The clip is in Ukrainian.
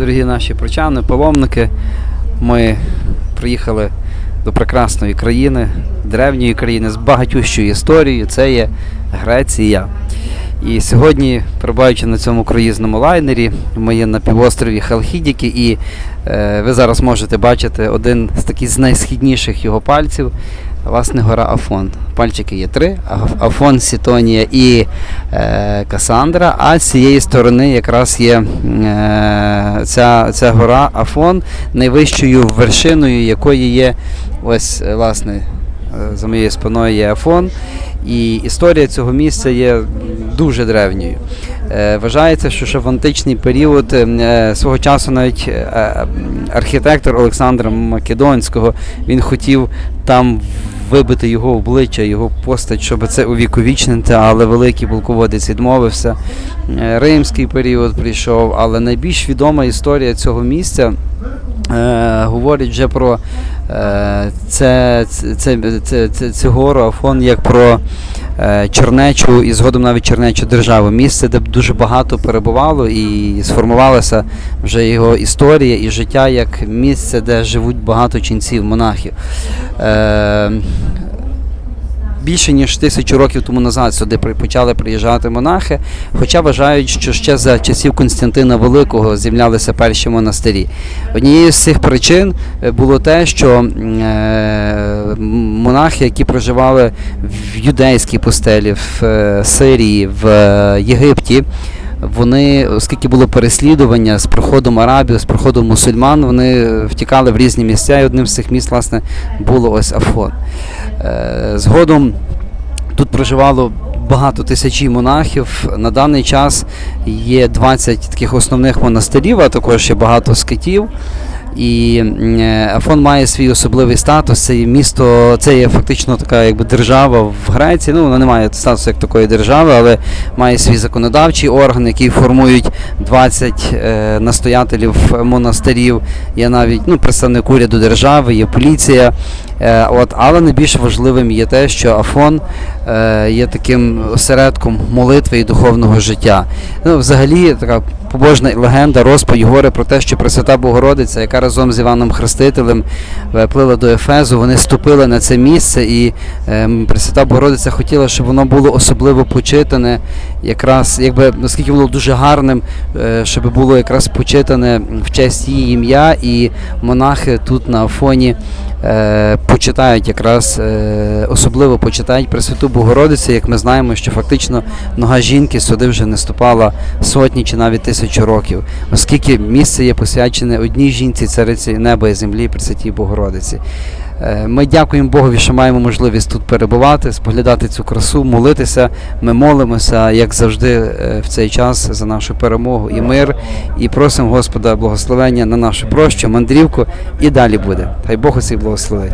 дорогі наші прочани, паломники. Ми приїхали до прекрасної країни, древньої країни з багатющою історією. Це є Греція. І сьогодні, перебуваючи на цьому круїзному лайнері, ми є на півострові Халхідіки, і е, ви зараз можете бачити один з таких з найсхідніших його пальців. Власне, гора Афон. Пальчики є три: Афон, Сітонія і е, Касандра. А з цієї сторони якраз є е, ця, ця гора Афон, найвищою вершиною якої є ось, е, власне, е, за моєю спиною є Афон. І історія цього місця є дуже древньою. Е, Вважається, що ще в античний період свого часу навіть архітектор Олександра Македонського він хотів там вибити його обличчя, його постать, щоб це увіковічнити, але великий полководець відмовився. Е, Римський період прийшов, але найбільш відома історія цього місця е, говорить вже про е, це, це, це, це, це, гору Афон як про е, чернечу і згодом навіть чернечу державу. Місце, де дуже багато перебувало і сформувалася вже його історія і життя як місце, де живуть багато ченців, монахів. Більше ніж тисячу років тому назад сюди почали приїжджати монахи, хоча вважають, що ще за часів Константина Великого з'являлися перші монастирі. Однією з цих причин е, було те, що е, монахи, які проживали в юдейській пустелі, в е, Сирії, в Єгипті. Вони, оскільки було переслідування з приходом арабів, з приходом мусульман, вони втікали в різні місця, і одним з цих місць, власне, було ось Афон. Е, Згодом тут проживало багато тисячі монахів. На даний час є 20 таких основних монастирів, а також ще багато скитів. І е, Афон має свій особливий статус. Це місто, це є фактично така якби держава в Греції. Ну, вона не має статусу як такої держави, але має свій законодавчий орган, який формують 20 е, настоятелів монастирів. Є навіть ну, представник уряду держави, є поліція. Е, от, але найбільш важливим є те, що Афон е, є таким осередком молитви і духовного життя. Ну, взагалі, така побожна легенда, розповідь говорить про те, що Пресвята Богородиця, яка разом з Іваном Хрестителем е, плила до Ефезу, вони ступили на це місце, і е, Пресвята Богородиця хотіла, щоб воно було особливо почитане, якраз якби наскільки було дуже гарним, е, щоб було якраз почитане в честь її ім'я, і монахи тут на Афоні е, почитають якраз е, особливо почитають Пресвяту Богородицю, як ми знаємо, що фактично нога жінки сюди вже не ступала сотні чи навіть тисячу років, оскільки місце є посвячене одній жінці, цариці неба і землі, Пресвятій Богородиці. Е, Ми дякуємо Богові, що маємо можливість тут перебувати, споглядати цю красу, молитися. Ми молимося, як завжди, е, в цей час за нашу перемогу і мир. І просимо Господа благословення на нашу прощу, мандрівку і далі буде. Хай Бог усіх благословить.